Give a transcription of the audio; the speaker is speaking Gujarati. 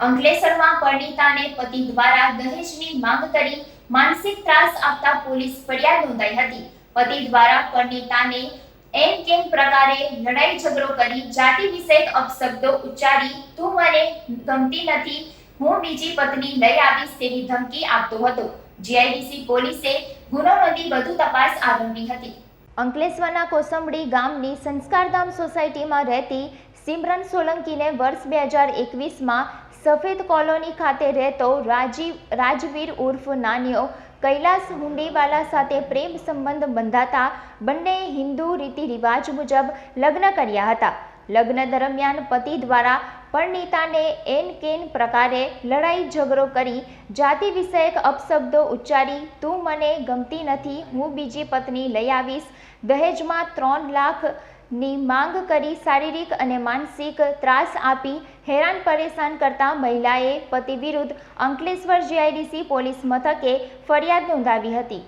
અંકલેશ્વરમાં પરણિતાને પતિ દ્વારા દહેજની માંગ કરી માનસિક ત્રાસ આપતા પોલીસ ફરિયાદ નોંધાઈ હતી. પતિ દ્વારા પરણિતાને એમ કેમ પ્રકારે લડાઈ ઝઘડો કરી જાતિ વિષયક અપશબ્દો ઉચ્ચારી તું મને ગમતી નથી, હું બીજી પત્ની લઈ આવીશ તેવી ધમકી આપતો હતો. જીઆઈડીસી પોલીસે ગુનો નોંધી વધુ તપાસ આરંભી હતી. અંકલેશ્વરના કોસંબડી ગામની સંસ્કારધામ સોસાયટીમાં રહેતી સિમરન સોલંકીને વર્ષ બે હજાર એકવીસમાં સફેદ કોલોની ખાતે રહેતો રાજીવ, રાજવીર ઉર્ફ નાનિયો કૈલાસ હુંડીવાલા સાથે પ્રેમ સંબંધ બંધાતા બંનેએ હિન્દુ રીતિ રિવાજ મુજબ લગ્ન કર્યા હતા. લગ્ન દરમિયાન પતિ દ્વારા પરણિતાને એન કેન પ્રકારે લડાઈ ઝઘડો કરી જાતિ વિષયક અપશબ્દો ઉચ્ચારી, તું મને ગમતી નથી, હું બીજી પત્ની લઈ આવીશ, દહેજમાં ત્રણ લાખની માંગ કરી શારીરિક અને માનસિક ત્રાસ આપી હેરાન પરેશાન કરતા મહિલાએ પતિ વિરુદ્ધ અંકલેશ્વર જીઆઈડીસી પોલીસ મથકે ફરિયાદ નોંધાવી હતી.